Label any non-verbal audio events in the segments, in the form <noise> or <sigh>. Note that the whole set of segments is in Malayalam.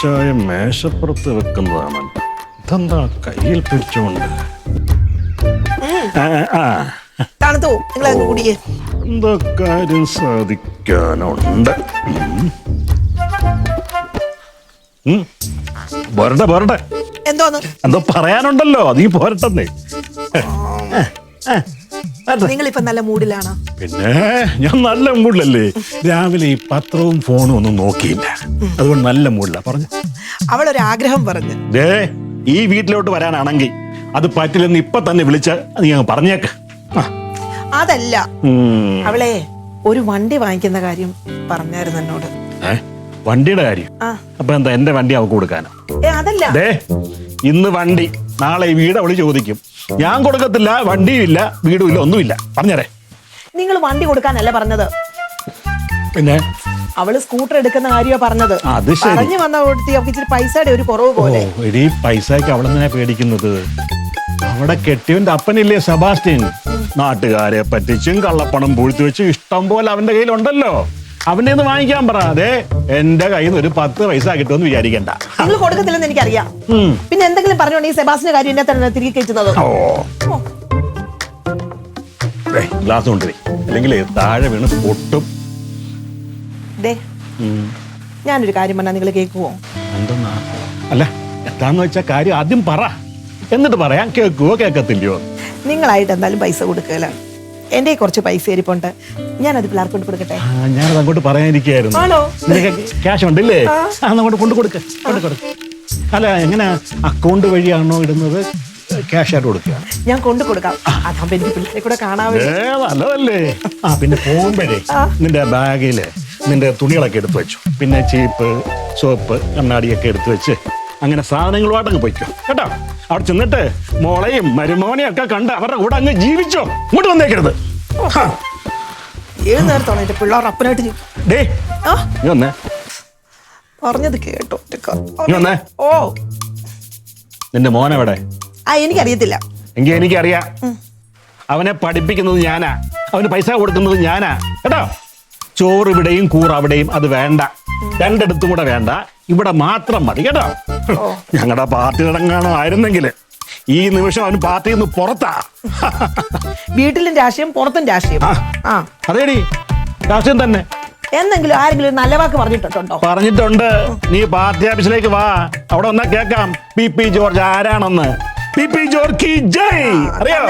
ചായ മേശപ്പുറത്ത് വെക്കുന്നതാണ് ഇതെന്താ കയ്യിൽ പിടിച്ചോണ്ട്? ആ തണുത്തു? നിങ്ങൾ അങ്ങ് കുടിയേ. എന്താ കാര്യം സാധിക്കാനുണ്ട്. പോരട്ടെ പോരട്ടെ എന്തോന്ന്? എന്തോ പറയാനുണ്ടല്ലോ അതീ പോരട്ടെന്നേ. നിങ്ങളിപ്പോ നല്ല മൂഡിലാണോ? പിന്നെ ഞാൻ നല്ല മൂഡിലല്ലേ. രാവിലെ ഈ പത്രവും ഫോണും ഒന്നും നോക്കിയില്ല. അതുകൊണ്ട് നല്ല മൂഡിലാ. പറഞ്ഞു. അവളൊരു ആഗ്രഹം പറഞ്ഞു. ദേ ഈ വീട്ടിലോട്ട് വരാനാണെങ്കിൽ അത് പറ്റില്ലെന്ന് ഇപ്പൊ തന്നെ വിളിച്ച നീ അങ്ങ് പറഞ്ഞേക്ക്. അതല്ല. അവളെ ഒരു വണ്ടി വാങ്ങിക്കുന്ന കാര്യം പറഞ്ഞായിരുന്നു എന്നോട്. വണ്ടിയുടെ കാര്യം? അപ്പൊ എന്താ എന്റെ വണ്ടി അവക്ക് കൊടുക്കാനോ? അതല്ല. ഇന്ന് വണ്ടി. നാളെ ഈ വീട് അവൾ ചോദിക്കും. ഞാൻ കൊടുക്കത്തില്ല വണ്ടിയും ഇല്ല വീടും ഇല്ല ഒന്നുമില്ല. പറഞ്ഞേരെ. നിങ്ങൾ വണ്ടി കൊടുക്കാനല്ല പറഞ്ഞത്. പിന്നെ? അവൾ സ്കൂട്ടർ എടുക്കുന്ന കാര്യമാ പറഞ്ഞത്. അത് ശരി. പറഞ്ഞു വന്ന കൊടുത്തി അവൾക്ക് ഇച്ചിരി പൈസയുടെ ഒരു കുറവ് ഓ പോലെ. എടീ അവളെന്തിനാ പേടിക്കുന്നത്? അവിടെ കെട്ടിയവന്റെ അപ്പനില്ലേ സെബാസ്റ്റ്യൻ? നാട്ടുകാരെ പറ്റിച്ചും കള്ളപ്പണം പൂഴ്ത്തി വെച്ചും ഇഷ്ടം പോലെ അവന്റെ കയ്യിലുണ്ടല്ലോ. അവന്റെ ഒന്ന് വാങ്ങിക്കാൻ പറ. അതെ എന്റെ കയ്യിൽ നിന്ന് ഒരു പത്ത് പൈസ കിട്ടുമെന്ന് വിചാരിക്കണ്ട. നിങ്ങൾ കൊടുക്കത്തില്ലെന്ന് എനിക്കറിയാം. പിന്നെ എന്തെങ്കിലും പറഞ്ഞോണ്ട് ഈ സെബാസിന്റെ കാര്യം എന്നെ തന്നെ തിരികെ കയറ്റുന്നത്. ഗ്ലാസ് കൊണ്ടുവരി അല്ലെങ്കിൽ താഴെ വീണ് പൊട്ടും. ഞാനൊരു കാര്യം പറഞ്ഞാൽ നിങ്ങൾ കേൾക്കുവോ എന്തെന്നാ? അല്ല എന്താന്ന് വെച്ചാ കാര്യം ആദ്യം പറ. എന്നിട്ട് പറയാം കേൾക്കുവോ കേൾക്കത്തില്ലയോ നിങ്ങളായിട്ട് എന്തായാലും പൈസ കൊടുക്കല എന്റെ കുറച്ച് പൈസ ഇരിപ്പുണ്ട്. അത് പിള്ളേർക്ക് കൊണ്ട് കൊടുക്കട്ടെ? ഞാൻ ഞാനത് അങ്ങോട്ട് പറയാനിരിക്കായിരുന്നു ആണോ? നിനക്ക് ക്യാഷ് ഉണ്ടല്ലേ? ആ. അങ്ങോട്ട് കൊണ്ടു കൊടുക്ക കൊണ്ട് കൊടുക്ക. അല്ല എങ്ങനെ അക്കൗണ്ട് വഴിയാണോ ഇടുന്നത്? ക്യാഷ് ആയിട്ട് കൊടുക്കുക. ഞാൻ കൊണ്ടു കൊടുക്കാം. അതാകുമ്പോ എനിക്ക് പിള്ളേരെ കൂടെ നല്ലതല്ലേ? ആ പിന്നെ പോകുമ്പോഴേ നിന്റെ ബാഗിൽ നിന്റെ തുണികളൊക്കെ എടുത്തു വെച്ചു. പിന്നെ ചീപ്പ് സോപ്പ് കണ്ണാടിയൊക്കെ എടുത്തു വെച്ച് അങ്ങനെ സാധനങ്ങളുമായിട്ട് അങ്ങ് പോയിക്കോ. കേട്ടോ? അവിടെ ചെന്നിട്ട് മോളയും മരുമോനെയും ഒക്കെ കണ്ട് അവരുടെ കൂടെ അങ്ങ് ജീവിച്ചോ. ഇങ്ങോട്ട് വന്നേക്കരുത്. ഹാ. ഏത് നേരത്തോളം എന്റെ പിള്ളേർ അപ്പനായിട്ട് ഡേ നീ വന്നേ. പറഞ്ഞത് കേട്ടോ. നീ വന്നേ. ഓ. നിന്റെ മോനെവിടെ? ആ എനിക്കറിയത്തില്ല. എങ്കിൽ എനിക്കറിയാം. അവനെ പഠിപ്പിക്കുന്നത് ഞാനാ. അവന് പൈസ കൊടുക്കുന്നത് ഞാനാ. കേട്ടോ? ചോറ് ഇവിടെയും കൂറ് അവിടെയും അത് വേണ്ട. രണ്ടിടത്തും കൂടെ വേണ്ട. ഇവിടെ മാത്രം മതി കേട്ടോ. ഞങ്ങളുടെ പാർട്ടി നടങ്ങാണോ ആയിരുന്നെങ്കിൽ ഈ നിമിഷം അവന് പാർട്ടിയിൽ നിന്ന് പുറത്താ. വീട്ടിലും രാഷ്ട്രീയം പുറത്തും രാഷ്ട്രീയം. ആ. അതേടി രാഷ്ട്രീയം തന്നെ. എന്തെങ്കിലും ആരെങ്കിലും ഒരു നല്ല വാക്ക് പറഞ്ഞിട്ടുണ്ടോ? പറഞ്ഞിട്ടുണ്ട്. നീ പാർട്ടി ഓഫീസിലേക്ക് വാ. അവിടെ വന്നാ കേക്കാം പി പി ജോർജ് ആരാണെന്ന്. പി പി ജോർജ് കി ജയ്. അറിയോ.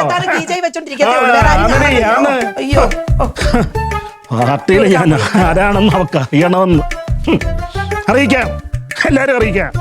അയ്യോ. പാർട്ടിയിൽ ഞാൻ ആരാണെന്ന് അവക്ക് അറിയണമെന്ന് അറിയിക്കാം. എല്ലാരും അറിയിക്കാം.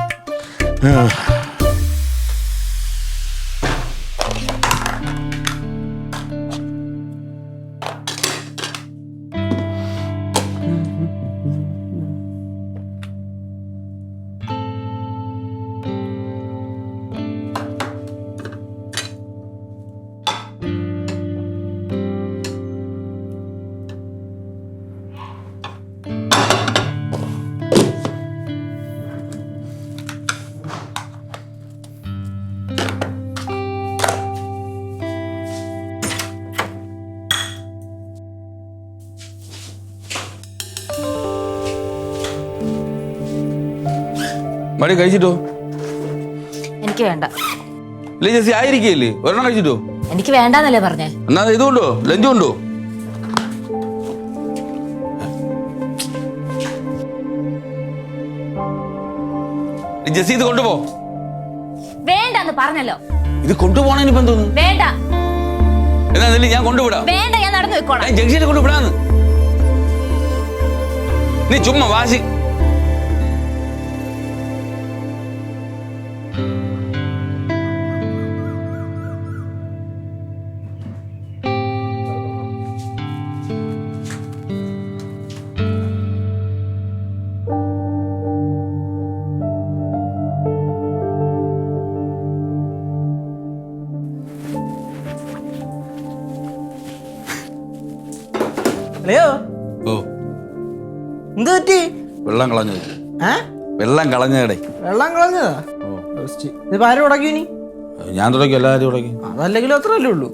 മടി കഴിച്ചിട്ടോ? എനിക്ക് വേണ്ട. ഇല്ല ജെസ്സി ആയിരിക്കില്ലേ? ഒരെണ്ണം കഴിച്ചിട്ടോ? എനിക്ക് വേണ്ടെന്നല്ലേ പറഞ്ഞേ. എന്നാ ഇതുണ്ടോ ലഞ്ച് ഉണ്ടോ ജെസ്സി ഇത് കൊണ്ടുപോ. വേണ്ടെന്ന് പറഞ്ഞല്ലോ. ഇത് കൊണ്ടുപോണതിന് ഇപ്പം തോന്നുന്നു വേണ്ട. എന്നാ നെല്ലി ഞാൻ കൊണ്ടുവിടാം. വേണ്ട ഞാൻ നടന്നു വെക്കോളാം. ജംഗ്ഷനിൽ കൊണ്ടുവിടാന്ന്. നീ ചുമ്മാ വാശി. എന്ത് പറ്റി? വെള്ളം കളഞ്ഞു ഏ? വെള്ളം കളഞ്ഞടേ വെള്ളം കളഞ്ഞതാ? ഇത് ആരും ഉടക്കി ഇനി? ഞാൻ തുടങ്ങി എല്ലാവരും തുടങ്ങി. അതല്ലെങ്കിലും അത്രല്ലേ ഉള്ളൂ.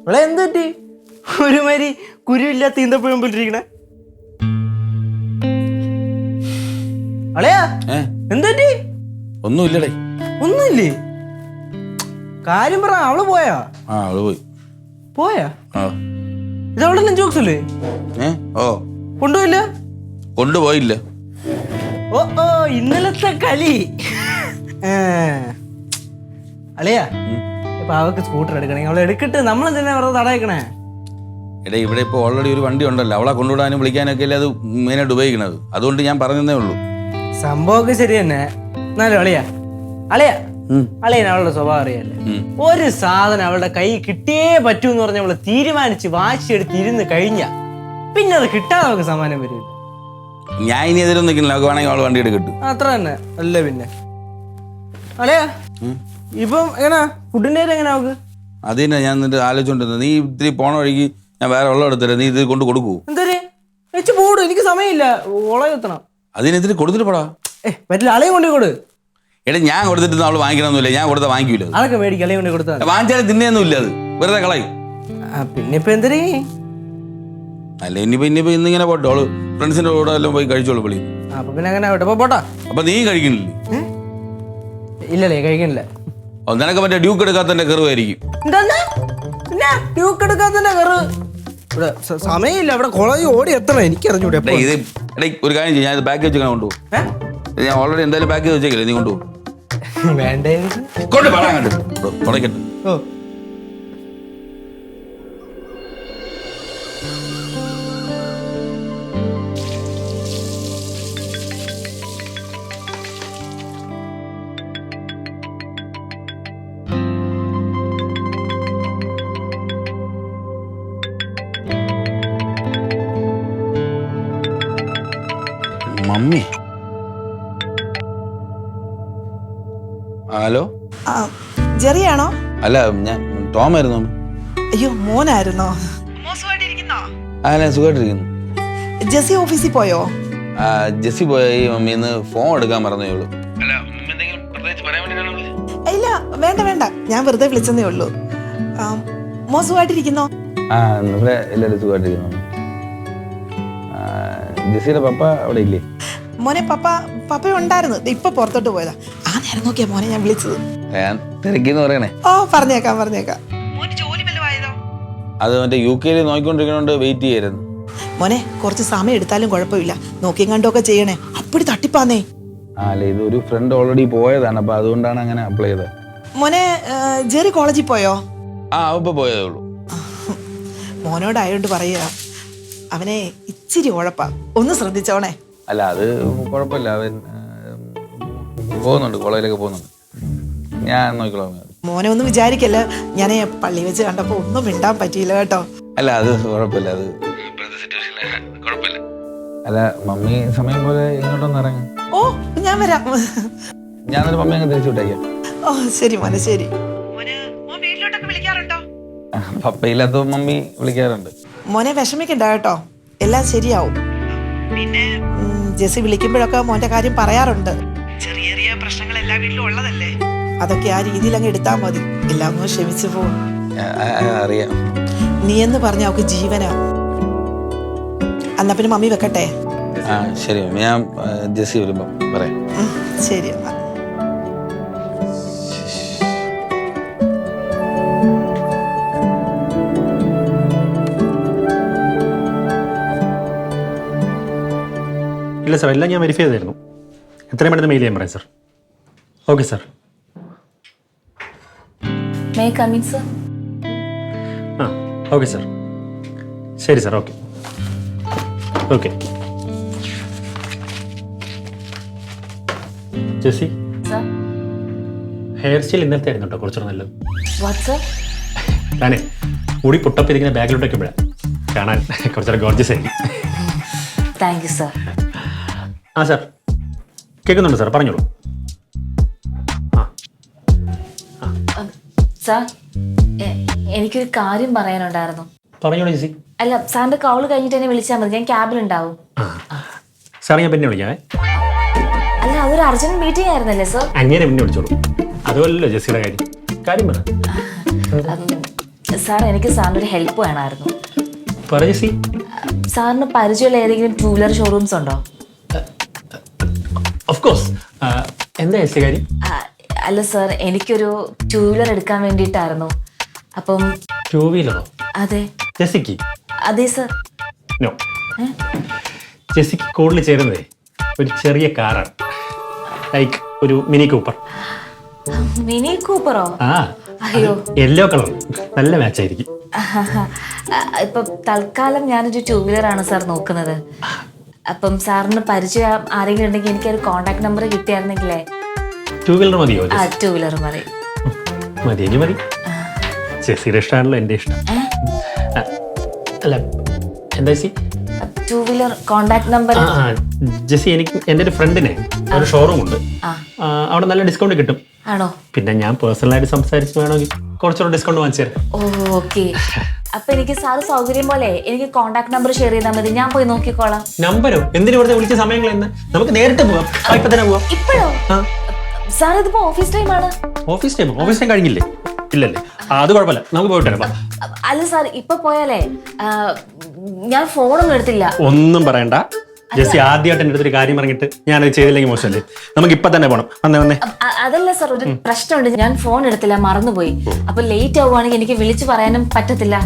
ഇവിടെ എന്ത് പറ്റി? ഒരുമാതിരി കുരുവില്ലാത്ത ഈന്തപ്പഴം പോലിരിക്കണേ. അളയാ എന്ത് പറ്റി? ഒന്നുമില്ലടേ. ഒന്നുമില്ലേ? കാര്യം പറ അവൾ പോയാ? ആ അവൾ പോയി. പോയാ? ഇത് അവളുടെ ജോക്സ് അല്ലേ? ഓ. കൊണ്ടുപോയില്ല? കൊണ്ടുപോയില്ല. ഓ ഓ ഇന്നലത്തെ കളി. അളിയാ ഇപ്പൊ അവക്ക് സ്കൂട്ടർ എടുക്കണേ. അവളെ എടുക്കട്ട് നമ്മളെന്തിനാ വെറുതെ തടയക്കണേ? എടേ ഇവിടെ ഇപ്പോൾ ഓൾറെഡി ഒരു വണ്ടി ഉണ്ടല്ലോ. അവളെ കൊണ്ടുവിടാനും വിളിക്കാനൊക്കെ അല്ലേ അത് മെയിനായിട്ട് ഉപയോഗിക്കണത് അതുകൊണ്ട് ഞാൻ പറഞ്ഞതേ ഉള്ളൂ. സംഭവമൊക്കെ ശരി തന്നെ. എന്നാലും അളിയാ അളിയാ. അളിയൻ അവളുടെ സ്വഭാവം അറിയാല്ലേ? ഒരു സാധനം അവളുടെ കൈ കിട്ടിയേ പറ്റൂ എന്ന് പറഞ്ഞ അവൾ തീരുമാനിച്ച് വാശിയെടുത്ത് ഇരുന്ന് കഴിഞ്ഞ പിന്നെ അത് കിട്ടാതെ നമുക്ക് സമ്മാനം വരില്ല ഞാൻ ഇനി എതിരൊന്നും നിൽക്കുന്നില്ല അവൾക്ക് വേണമെങ്കിൽ അവൾ വണ്ടി എടുക്കട്ടു അത്ര തന്നെ. അല്ല പിന്നെ? അല്ലേ? ഇപ്പം എങ്ങനാ? ഫുഡിന്റെ എങ്ങനെ അവക്ക് അത് തന്നെ ഞാൻ നിന്റെ ആലോചിച്ചോണ്ടിരുന്നത്. നീ ഇത്തിരി പോണ വഴിക്ക് ഞാൻ വേറെ വെള്ളം എടുത്തരാം നീ ഇത് കൊണ്ട് കൊടുക്കൂ എന്തര്? വെച്ച് പോടും. എനിക്ക് സമയമില്ല. ഉളയെത്തണം അതിനെതിരെ കൊടുത്തിട്ട് പോടാ. ഏ പറ്റില്ല അളയും കൊണ്ടേ കൊടു. എടാ ഞാൻ കൊടുത്തിട്ട് അവൾ വാങ്ങിക്കണമെന്നില്ല. ഞാൻ കൊടുത്താൽ വാങ്ങിക്കൂല അതൊക്കെ മേടിക്കും. അളയും കൊണ്ടേ കൊടുത്താൽ വാങ്ങിച്ചാലും തിന്നെയൊന്നുമില്ല അത്. വെറുതെ കളയും. പിന്നെ ഇപ്പൊ എന്തര്? അല്ല ഇനിയിപ്പോ ഇനിയിപ്പോ ഇന്നിങ്ങനെ പോട്ടെ. അവൾ ഫ്രണ്ട്സിന്റെ കൂടെ എല്ലാം പോയി കഴിച്ചോളൂ ആ, അപ്പൊ പിന്നെ അങ്ങനെ ആവട്ടെ അപ്പൊ പോട്ടാ. അപ്പൊ നീ കഴിക്കണില്ലേ? ഇല്ലല്ലേ കഴിക്കണില്ല. ഓ, നിനക്ക് മറ്റേ ഡ്യൂക്ക് എടുക്കാത്തതിന്റെ കെറുവായിരിക്കും. പിന്നെ ഡ്യൂക്ക് എടുക്കാത്തന്നെ വെറു ഇവിടെ സ- സമയമില്ല ഇവിടെ കോളേജ് ഓടി എത്തണം. എനിക്ക് അറിഞ്ഞൂടെ എടാ, ഇത് എടേ ഒരു കാര്യം ചെയ്യും ഞാൻ ഇത് പാക്ക് വെച്ചിങ്ങനെ കൊണ്ടുപോകും. ഞാൻ ഓൾറെഡി എന്തായാലും പാക്ക് ചെയ്ത് വെച്ചേക്കില്ലേ നീ കൊണ്ടുപോകും. <laughs> വേണ്ടേ കൊണ്ട് പറയാൻ കണ്ടു തുടക്കട്ടെ. ഓ. മമ്മി. ഹലോ? ആ ജെറിയാണോ? അല്ല ഞാൻ ടോമായിരുന്നു. അയ്യോ മോനായിരുന്നോ? അല്ല സുഖമായിട്ടിരിക്കുന്നു. ജെസി ഓഫീസിൽ പോയോ? ആ, ജെസ്സി പോയി മമ്മി ഇന്ന് ഫോൺ എടുക്കാൻ മറന്നേ ഉള്ളൂ. അല്ല മമ്മി എന്തെങ്കിലും പ്രത്യേകിച്ച് പറയാൻ വേണ്ടിയിട്ടാണോ ഇല്ല വേണ്ട വേണ്ട. ഞാൻ വെറുതെ വിളിച്ചതേ ഉള്ളൂ. ആ, മോ സുഖമായിട്ടിരിക്കുന്നോ ആ ഇവിടെ എല്ലാവരും സുഖമായിട്ടിരിക്കുന്നു. മമ്മി. ആ, ജെസ്സിയുടെ പപ്പ അവിടെ ഇല്ലേ? മോനെ പപ്പ പപ്പ ഉണ്ടായിരുന്നു. ഇപ്പൊ പുറത്തോട്ട് പോയതാ. ആ നേരം നോക്കിയാ മോനെ ഞാൻ വിളിച്ചത്. ഞാൻ തിരക്കിന്ന് പറയണേ. ഓ പറഞ്ഞേക്കാം പറഞ്ഞേക്കാം. അത് മറ്റേ യു കെയിൽ നോക്കിക്കൊണ്ടിരിക്കുന്നോണ്ട് വെയിറ്റ് ചെയ്യായിരുന്നു. മോനെ കുറച്ച് സമയം എടുത്താലും കുഴപ്പമില്ല. നോക്കിയും കണ്ടൊക്കെ ചെയ്യണേ. അപ്പടി തട്ടിപ്പാന്നേ. അല്ല ഇത് ഒരു ഫ്രണ്ട് ഓൾറെഡി പോയതാണ്. അപ്പൊ അതുകൊണ്ടാണ് അങ്ങനെ അപ്ലൈ ചെയ്തത്. മോനെ ജെറി കോളേജിൽ പോയോ? ആ അവ ഇപ്പൊ പോയതേ ഉള്ളൂ. മോനോടായോണ്ട് പറയുക. അവനെ ഇച്ചിരി ഉഴപ്പാ. ഒന്ന് ശ്രദ്ധിച്ചോണേ. അല്ല അത് കുഴപ്പമില്ല. അവൻ പോകുന്നുണ്ട് കോളേജിലൊക്കെ പോകുന്നുണ്ട്. ഞാൻ നോക്കിക്കോളാം മോനെ ഒന്നും വിചാരിക്കല്ല. ഞാൻ പള്ളി വെച്ച് കണ്ടപ്പോ ഒന്നും മിണ്ടാൻ പറ്റിയില്ല കേട്ടോ. അല്ല അത് കുഴപ്പമില്ല അത്. അല്ല മമ്മി സമയം പോലെ ഇങ്ങോട്ടൊന്ന് ഇറങ്ങി. ഓ ഞാൻ വരാം. ഞാൻ ഒരു മമ്മി അങ്ങ് തിരിച്ചു വിട്ടേക്കാം. ഓ ശരി മോനെ ശരി. പപ്പയില്ലാത്ത മമ്മി വിളിക്കാറുണ്ട്. മോനെ വിഷമിക്കണ്ട കേട്ടോ. എല്ലാം ശരിയാവും. പിന്നെ ജെസ്സി വിളിക്കുമ്പോഴൊക്കെ മോന്റെ കാര്യം പറയാറുണ്ട്. ചെറിയ ചെറിയ പ്രശ്നങ്ങൾ എല്ലാ വീട്ടിലും ഉള്ളതല്ലേ? അതൊക്കെ ആ രീതിയിൽ അങ്ങ് എടുത്താൽ മതി. എല്ലാം ഒന്ന് ക്ഷമിച്ചു പോകും അറിയാം. നീ എന്ന് പറഞ്ഞ അവക്ക് ജീവനാ. എന്നാ പിന്നെ മമ്മി വെക്കട്ടെ? ആ ശരി. ഞാൻ ജെസ്സി വരുമ്പം പറയാം. ഉം, ശരി എന്നാ. ഇല്ല സാർ എല്ലാം ഞാൻ വെരിഫൈ ചെയ്തായിരുന്നു. എത്രയും പെട്ടെന്ന് മെയിൽ ചെയ്യാൻ പറയാം sir. Okay sir. May sir ആ ഓക്കെ സാർ. ശരി sir okay okay Jessy hair style ഇന്നലത്തെ ആയിരുന്നു കേട്ടോ കുറച്ചുകൂടെ നല്ലത്. ഞാനേ മുടി പൊട്ടപ്പിരിക്കുന്ന ഇതിങ്ങനെ ബാഗിലോട്ട് വയ്ക്കുമ്പോഴാണ് കാണാൻ കുറച്ചുകൂടെ ഗോർജസ് ആയി താങ്ക് യു സർ ആ സാർ. കേൾക്കുന്നുണ്ട് സാർ. പറഞ്ഞോളൂ. സാർ എനിക്കൊരു കാര്യം പറയാനുണ്ടായിരുന്നു. പറഞ്ഞോളൂ ജെസി അല്ല സാറിന്റെ കൗൾ കഴിഞ്ഞിട്ട് എന്നെ വിളിച്ചാൽ മതി. ഞാൻ ക്യാബിലുണ്ടാവും. ഉണ്ടാവും സാർ ഞാൻ പിന്നെ വിളിക്കാം അല്ല അതൊരു അർജന്റ് മീറ്റിംഗ് ആയിരുന്നല്ലേ സാർ? അങ്ങനെ പിന്നെ വിളിച്ചോളൂ. അതുപോലല്ലോ ജെസ്സിയുടെ കാര്യം. കാര്യം പറ. സാർ എനിക്ക് സാറിന് ഒരു ഹെൽപ്പ് വേണമായിരുന്നു. പറ ജെസ്സി. സാറിന് പരിചയമുള്ള ഏതെങ്കിലും ടൂ വീലർ ഷോറൂംസ് ഉണ്ടോ? ഓഫ് കോഴ്സ് എന്താ എസ് കാര്യം ആ, അല്ല സർ എനിക്കൊരു ടൂ വീലർ എടുക്കാൻ വേണ്ടിയിട്ടായിരുന്നു. അപ്പം ടൂ വീലറോ അതെ. ജെസിക്ക് അതെ സർ. നോ ജെസിക്ക് കൂടുതൽ ചേരുന്നതേ ഒരു ചെറിയ കാറാണ്. ലൈക്ക് ഒരു മിനി കൂപ്പർ. മിനി കൂപ്പറോ? ആ അയ്യോ. യെല്ലോ കളർ നല്ല മാച്ച് ആയിരിക്കും. ഇപ്പൊ തൽക്കാലം ഞാനൊരു ടൂ വീലർ ആണ് സാർ നോക്കുന്നത്. അപ്പം സാറിന് പരിചയം ആരെങ്കിലും ഉണ്ടെങ്കിൽ എനിക്ക് ഒരു കോണ്ടാക്ട് നമ്പർ കിട്ടിയായിരുന്നെങ്കിലേ? ടൂ വീലർ മതിയോ? ആ ടൂ വീലർ മതി. മതി എനിക്ക് മതി. ചേച്ചിയുടെ ഇഷ്ടമാണല്ലോ എന്റെ ഇഷ്ടം. അല്ല എന്താ ചേച്ചി? ടൂ വീലർ കോണ്ടാക്ട് നമ്പർ ആ, എനിക്ക് എന്റെ ഒരു ഫ്രണ്ടിനെ ഒരു ഷോറൂം ഉണ്ട്. അവിടെ നല്ല ഡിസ്കൗണ്ട് കിട്ടും. ആണോ? പിന്നെ ഞാൻ പേഴ്സണലായിട്ട് സംസാരിച്ച് വേണമെങ്കിൽ കുറച്ചുകൂടെ ഡിസ്കൗണ്ട് വാങ്ങിച്ചു തരാം. ഓക്കെ. <laughs> അപ്പൊ എനിക്ക് സാറ് സൗകര്യം പോലെ എനിക്ക് കോണ്ടാക്ട് നമ്പർ ഷെയർ ചെയ്താൽ മതി. ഞാൻ പോയി നോക്കിക്കോളാം. നമ്പരോ? എന്തിനു വെറുതെ വിളിച്ച സമയങ്ങൾ എന്ന് നമുക്ക് നേരിട്ട് പോവാം. ഇപ്പൊ തന്നെ പോവാം. ഇപ്പോഴോ? സാർ ഇതിപ്പോ ഓഫീസ് ടൈം ആണ്. ഓഫീസ് ടൈം ഓഫീസ് ടൈം കഴിഞ്ഞില്ലേ? ഇല്ലല്ലേ. അത് കുഴപ്പമില്ല. നമുക്ക് പോയിട്ട് വരാം അല്ല സാർ ഇപ്പൊ പോയാലേ ഞാൻ ഫോണൊന്നും എടുത്തില്ല. ഒന്നും പറയണ്ട. ജെസ്സി ആദ്യമായിട്ട് എന്റെ അടുത്തൊരു കാര്യം പറഞ്ഞിട്ട് ഞാൻ അത് ചെയ്തില്ലെങ്കിൽ മോശമല്ലേ? നമുക്ക് ഇപ്പൊ തന്നെ പോണം. വന്നേ വന്നേ. അ- അതല്ല സർ ഒരു പ്രശ്നമുണ്ട്. ഞാൻ ഫോൺ എടുത്തില്ല മറന്നുപോയി. അപ്പൊ ലേറ്റ് ആവുകയാണെങ്കിൽ എനിക്ക് വിളിച്ചു പറയാനും പറ്റത്തില്ല.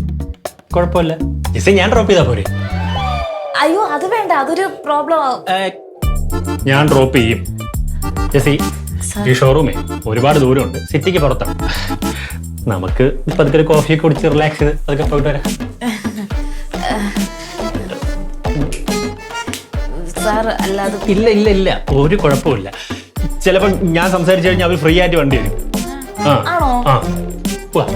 കുഴപ്പമില്ല. ജസ്റ്റ് ഞാൻ ഡ്രോപ്പ് ചെയ്താ പോരെ? അയ്യോ അത് വേണ്ട. അതൊരു പ്രോബ്ലം ഞാൻ ഡ്രോപ്പ് ചെയ്യും. ജെസ്സി ഈ ഷോറൂമേ ഒരുപാട് ദൂരമുണ്ട്. സിറ്റിക്ക് പുറത്താണ്. നമുക്ക് പതുക്കെ ഒരു കോഫി കുടിച്ച് റിലാക്സ് ചെയ്ത് അതൊക്കെ പോയിട്ട് വരാം. സാർ അല്ലാതെ ഇല്ല ഇല്ല ഇല്ല. ഒരു കുഴപ്പമില്ല ചിലപ്പോൾ ഞാൻ സംസാരിച്ചു കഴിഞ്ഞാൽ അവർ ഫ്രീ ആയിട്ട് വണ്ടി വരും ആ. ആണോ? ആ. പോവാ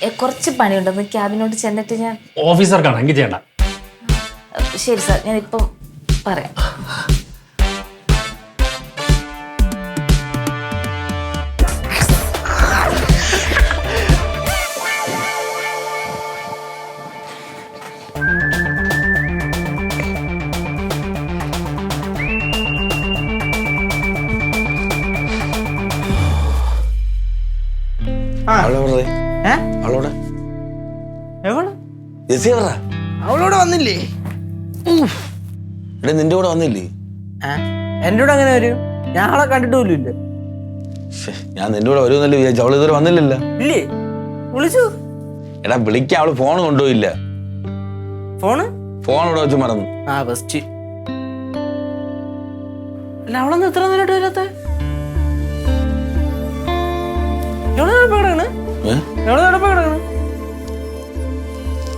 എ, കുറച്ച് പണിയുണ്ടെന്ന് ക്യാബിനോട് ചെന്നിട്ട് ഞാൻ ഓഫീസർക്കാണ് എങ്കിൽ ചെയ്യണ്ട. ശരി സാർ ഞാൻ ഇപ്പം പറയാം. അവളോടെ വന്നില്ലേ? എടാ നിന്റെ കൂടെ വന്നില്ലേ? എന്റെ കൂടെ അങ്ങനെ വരും? ഞാൻ അവളെ കണ്ടിട്ട് പോലും ഇല്ല. ഞാൻ നിന്റെ കൂടെ വരുമെന്നല്ലേ വിചാരിച്ചു. അവൾ ഇതുവരെ വന്നില്ലല്ലോ. ഇല്ലേ? വിളിച്ചു. എടാ വിളിക്ക അവൾ ഫോൺ കൊണ്ടുപോയില്ല. ഫോണ്? ഫോൺ ഇവിടെ വെച്ച് മറന്നു. ആ ബെസ്റ്റ് അല്ല അവളൊന്നും എത്ര നേരിട്ട് വരാത്ത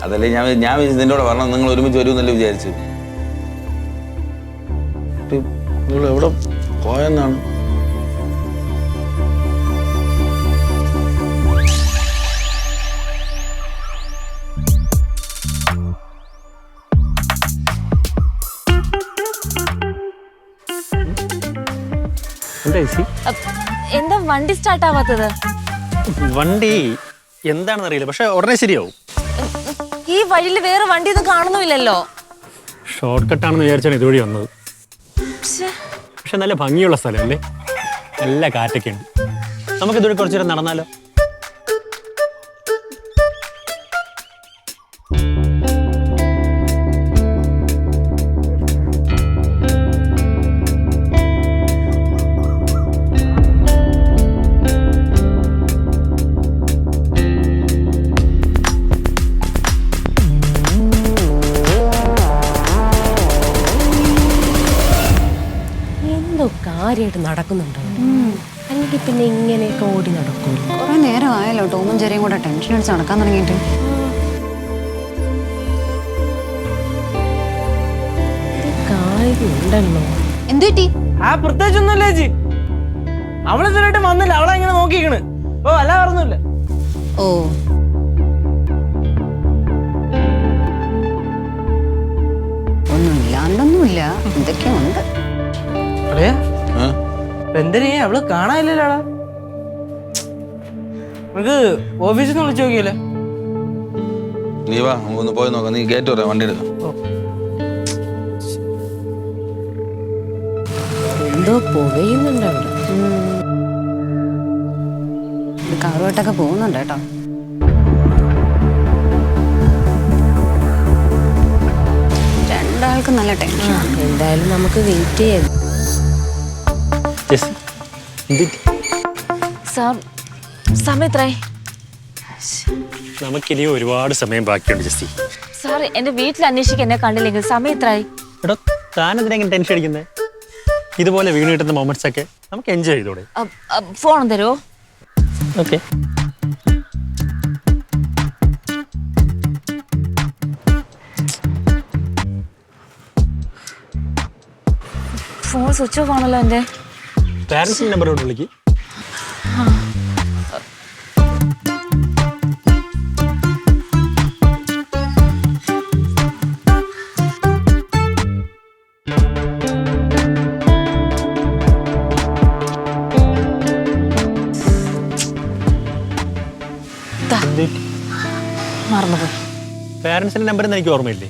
അതല്ലേ ഞാൻ ഞാൻ നിന്നോട് നിന്റെ കൂടെ വരണം നിങ്ങൾ ഒരുമിച്ച് വരുമെന്നല്ലേ വിചാരിച്ചു. നിങ്ങൾ എവിടെ പോയെന്നാണ്? എന്താ വണ്ടി സ്റ്റാർട്ട് ആവാത്തത് വണ്ടി എന്താണെന്ന് അറിയില്ല പക്ഷെ ഉടനെ ശരിയാവും. ഈ വഴിയിൽ വേറെ വണ്ടി ഒന്നും കാണുന്നില്ലല്ലോ ഷോർട്ട് കട്ട് ആണെന്ന് വിചാരിച്ചാണ് ഇതുവഴി വന്നത്. പക്ഷെ നല്ല ഭംഗിയുള്ള സ്ഥലമല്ലേ നല്ല കാറ്റൊക്കെ ഉണ്ട് നമുക്ക് ഇതുവഴി കുറച്ചു നേരം നടന്നാലോ? കാര്യമായിട്ട് നടക്കുന്നുണ്ട്. അല്ലെങ്കിൽ പിന്നെ ഇങ്ങനെയൊക്കെ ഓടി നടക്കും. കുറെ നേരമായല്ലോ. ടോമും ചെറിയും കൂടെ ടെൻഷൻ അടിച്ച് നടക്കാൻ തുടങ്ങിയിട്ട്. കാര്യമുണ്ടല്ലോ. എന്തു പറ്റി? ആ ഒന്നുമില്ല ചേച്ചി. അവളെ വന്നില്ല. അവളെ ഇങ്ങനെ നോക്കിക്കണ് ഓ അല്ല പറഞ്ഞില്ല ഓ. ഒന്നുമില്ലാണ്ടൊന്നുമില്ല എന്തൊക്കെയോ ഉണ്ട്. അടയാ ഏ? എന്തിനാ? അവൾ കാണാനില്ലല്ലോടാ. നമുക്ക് ഓഫീസിൽ നിന്ന് വിളിച്ചു നോക്കിയല്ലേ? നീ വാ ഒന്ന് പോയി നോക്കാം. നീ ഗേറ്റ് പറയാം വണ്ടി എടുക്കാം. എന്തോ പുകയുന്നുണ്ട് അവിടെ. കാറുമായിട്ടൊക്കെ പോകുന്നുണ്ട് കേട്ടോ. രണ്ടാൾക്കും നല്ല ടെൻഷൻ എന്തായാലും നമുക്ക് വെയിറ്റ് ചെയ്യാം. സാർ സമയം എത്രയായി നമുക്കിനി ഒരുപാട് സമയം ബാക്കിയുണ്ട് ജെസ്സി. സാർ എന്റെ വീട്ടിൽ അന്വേഷിക്കാൻ എന്നെ കണ്ടില്ലെങ്കിൽ സമയം ഇത്രയായി താൻ താനെന്തിനെങ്ങനെ ടെൻഷൻ അടിക്കുന്നത് ഇതുപോലെ വീണ് കിട്ടുന്ന മൊമെന്റ്സ് ഒക്കെ നമുക്ക് എൻജോയ് ചെയ്തോടെ? ഫോൺ തരുമോ ഓക്കെ ഫോൺ സ്വിച്ച് ഓഫ് ആണല്ലോ എന്റെ പാരൻസിന്റെ കൊണ്ട് വിളിക്ക്. മറന്നുപോയി. പാരൻസിന്റെ നമ്പർ എനിക്ക് ഓർമ്മയില്ലേ?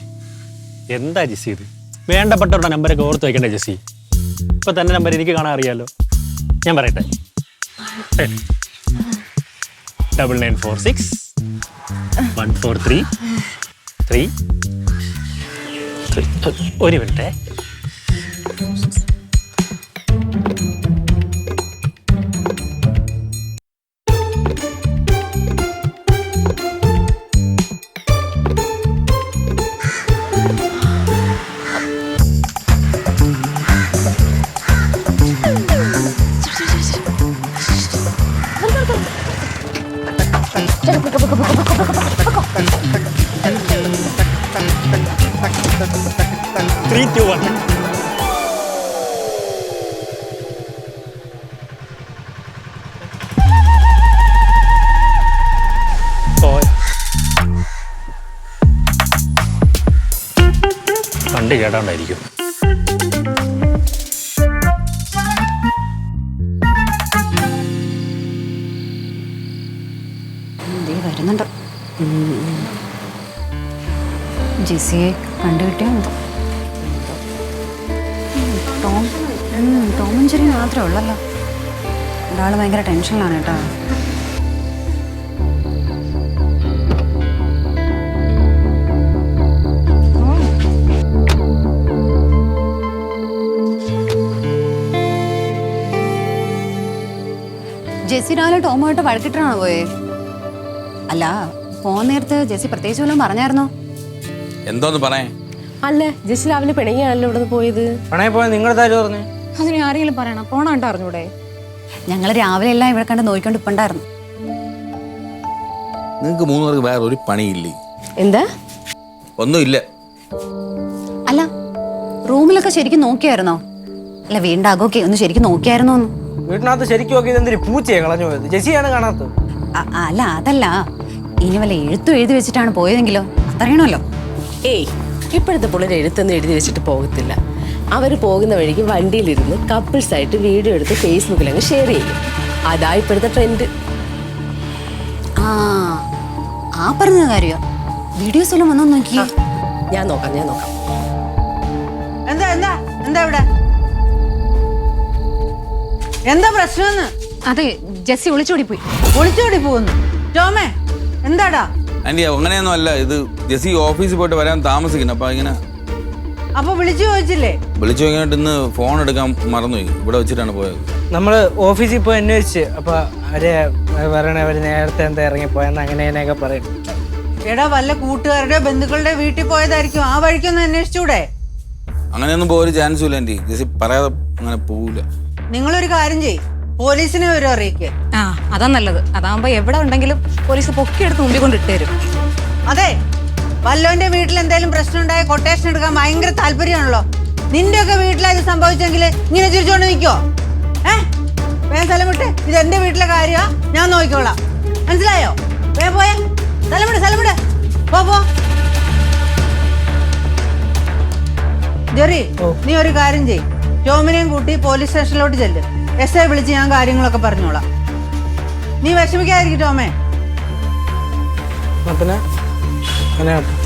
എന്താ ജെസ്സി ഇത്? വേണ്ടപ്പെട്ടവരുടെ നമ്പരൊക്കെ ഓർത്ത് വെക്കണ്ടേ ജെസ്സി? ഇപ്പൊ തന്നെ നമ്പർ എനിക്ക് കാണാൻ അറിയാലോ. ഞാൻ പറയട്ടെ. Double nine four six one four three three ഒരു മിനിറ്റ്. വൺ കണ്ട് കേടാണ്ടായിരിക്കും. ദേ വരുന്നുണ്ട്. ജെസ്സിയെ കണ്ടുകിട്ടിയോ എന്തോ മാത്രമേ ഉള്ളല്ലോ. ഒരാൾ ഭയങ്കര ടെൻഷനിലാണ് കേട്ടോ. ജെസ്സി രാവിലെ ടോമുമായിട്ട് വഴക്കിട്ടാണോ പോയേ? അല്ല പോകാൻ നേരത്ത് ജെസ്സി പ്രത്യേകിച്ച് വല്ലതും പറഞ്ഞായിരുന്നോ? എന്തോന്ന് പറയാ? അല്ല ജസ്റ്റ് രാവിലെ പിണങ്ങിയാണല്ലോ ഇവിടെ പോയത്. പിണങ്ങി പോയാൽ നിങ്ങളുടെ പറഞ്ഞു? അതിന് ആരെങ്കിലും പറയണം? പോണാണ്ട് അറിഞ്ഞൂടെ? ഞങ്ങൾ രാവിലെ എല്ലാം ഇവിടെ കണ്ട് നോക്കിക്കൊണ്ട് ഇപ്പണ്ടായിരുന്നു. നിങ്ങൾക്ക് മൂന്നുപേർക്ക് വേറെ ഒരു പണിയില്ലേ? എന്താ? ഒന്നുമില്ല. അല്ല റൂമിലൊക്കെ ശരിക്കും നോക്കിയായിരുന്നോ? അല്ല അകമൊക്കെ ഒന്ന് ശരിക്കും നോക്കിയായിരുന്നോ വീട്ടിനകത്ത് ശരിക്കും നോക്കിയത് എന്തൊരു പൂച്ചയെ കളഞ്ഞു പോയത്? ജെസിയാണ് കാണാത്തത്. അല്ല അതല്ല. ഇനി വല്ല എഴുത്തും എഴുതി വെച്ചിട്ടാണ് പോയതെങ്കിലോ? അതറിയണമല്ലോ. ഏയ് ഇപ്പോഴത്തെ പിള്ളേർ എഴുത്തൊന്നും എഴുതി വെച്ചിട്ട് പോകത്തില്ല. അവർ പോകുന്ന വഴിക്ക് വണ്ടിയിലിരുന്ന് കപ്പിൾസ് ആയിട്ട് വീഡിയോ എടുത്ത് ഫേസ്ബുക്കിൽ അങ്ങ് ഷെയർ ചെയ്യും. അതാ ഇപ്പോഴത്തെ ട്രെൻഡ് ആ ആ പറഞ്ഞ കാര്യോ. വീഡിയോസ് എല്ലാം വന്നു നോക്കി? ഞാൻ നോക്കാം ഞാൻ നോക്കാം. എന്താ എന്താ എന്താ ഇവിടെ? എന്താ പ്രശ്നം അതെ ജെസ്സി ഒളിച്ചോടി പോയി ഒളിച്ചോടി പോകുന്നു ടോമേ എന്താടാ? അങ്ങനെയൊന്നും അല്ല. ഇത് ജെസ്സി ഓഫീസിൽ പോയിട്ട് വരാൻ താമസിക്കുന്നു. അപ്പൊ ഇങ്ങനെ അപ്പൊ വിളിച്ചു ചോദിച്ചില്ലേ? വിളിച്ചു നോക്കിയിട്ട് ഇന്ന് ഫോൺ എടുക്കാൻ മറന്നുപോയി. ഇവിടെ വെച്ചിട്ടാണ് പോയത്. നമ്മൾ ഓഫീസിൽ പോയി അന്വേഷിച്ച്. അപ്പൊ അവർ പറയണ അവർ നേരത്തെ എന്താ ഇറങ്ങി പോയെന്ന് അങ്ങനെ എന്നൊക്കെ പറയും. എടാ വല്ല കൂട്ടുകാരുടെ ബന്ധുക്കളുടെ വീട്ടിൽ പോയതായിരിക്കും. ആ വഴിക്കൊന്ന് അന്വേഷിച്ചൂടെ? അങ്ങനെയൊന്നും പോയൊരു ചാൻസ് ഇല്ല ആന്റി. ജസ്റ്റ് പറയാതെ അങ്ങനെ പോവില്ല. നിങ്ങളൊരു കാര്യം ചെയ് പോലീസിനെ ഒരു അറിയിക്കുക ആ അതാ നല്ലത്. അതാകുമ്പോ എവിടെ ഉണ്ടെങ്കിലും പോലീസ് പൊക്കിയെടുത്ത് മുമ്പിൽ കൊണ്ട് അതെ വല്ലോന്റെ വീട്ടിൽ എന്തെങ്കിലും പ്രശ്നം ഉണ്ടായ കൊട്ടേഷൻ എടുക്കാൻ ഭയങ്കര താല്പര്യമാണല്ലോ. നിന്റെ ഒക്കെ വീട്ടിലത് സംഭവിച്ചെങ്കിൽ ഇങ്ങനെ ചിരിച്ചോണ്ട് നിൽക്കോ ഏ? വേഗം സ്ഥലം വിട്ട്. ഇത് എന്റെ വീട്ടിലെ കാര്യമാ. ഞാൻ നോക്കിക്കോളാം. മനസ്സിലായോ? വേ പോയേ. സ്ഥലം വിട് സ്ഥലം വിട്. പോ പോ. ജെറി നീ ഒരു കാര്യം ചെയ് ടോമിനെയും കൂട്ടി പോലീസ് സ്റ്റേഷനിലോട്ട് ചെല്ല്. എസ് ഐ വിളിച്ച് ഞാൻ കാര്യങ്ങളൊക്കെ പറഞ്ഞോളാം. നീ വിഷമിക്കാതിരിക്കും ടോമേ. Banana.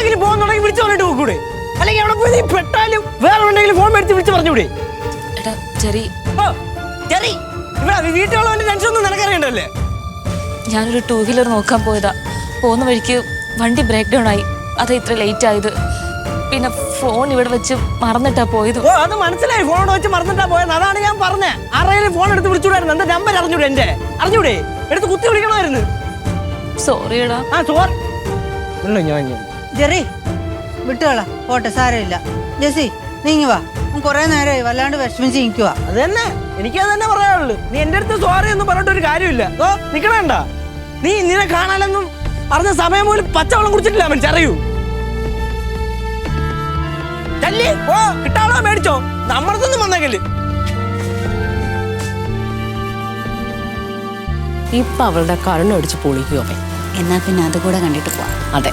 എന്നാ പറഞ്ഞിട്ട് അങ്ങനെ അല്ലെങ്കിൽ എവിടെ പോയി നീ പെട്ടാലും വേറെ ഉണ്ടെങ്കിലും ഫോൺ എടുത്ത് വിളിച്ച് പറഞ്ഞൂടെ എടാ ചെറി. ഓ ചെറി. ഇവിടെ വീട്ടിലുള്ളവന്റെ ടെൻഷൻ ഒന്നും നിനക്കറിയണ്ടല്ലേ? ഞാനൊരു ടൂ വീലർ നോക്കാൻ പോയതാ. പോകുന്ന വഴിക്ക് വണ്ടി ബ്രേക്ക് ഡൗൺ ആയി. അതാ ഇത്ര ലേറ്റ് ആയത്. പിന്നെ ഫോൺ ഇവിടെ വെച്ച് മറന്നിട്ടാ പോയത്. ഓ അത് മനസ്സിലായി. ഫോൺ വെച്ച് മറന്നിട്ടാ പോയത്. അതാണ് ഞാൻ പറഞ്ഞത് ആരെങ്കിലും ഫോൺ എടുത്ത് വിളിച്ചുകൂടായിരുന്നു. എന്താ നമ്പർ അറിഞ്ഞൂടെ എന്റെ അറിഞ്ഞൂടെ? എടുത്ത് കുത്തി വിളിക്കണമായിരുന്നു. സോറിയടാ ആ സോറി ഞാൻ ജെറി വിട്ടുകളാ പോട്ടെ സാരമില്ല. ജെസി നീങ്ങി വാ. കൊറേ നേരമായി വല്ലാണ്ട് വിഷമിച്ച് നിൽക്കുവാ. അത് തന്നെ എനിക്കത് തന്നെ പറയാനുള്ളു. നീ എന്റെ അടുത്ത് സോറി ഒന്നും പറഞ്ഞിട്ട് ഒരു കാര്യമില്ല. ഓ നിക്കണണ്ട നീ നിന്നെ കാണാനൊന്നും പറഞ്ഞ സമയം പോലും പച്ചവെള്ളം കുടിച്ചിട്ടില്ല മനുഷ്യ അറിയൂ ചല്ലി ഓ കിട്ടാളോ മേടിച്ചോ. നമ്മളതൊന്നും വന്നേക്കൽ. ഇപ്പൊ അവളുടെ കരുണ അടിച്ച് പൊളിക്കുക എന്നാ പിന്നെ അതുകൂടെ കണ്ടിട്ട് പോവാം. അതെ.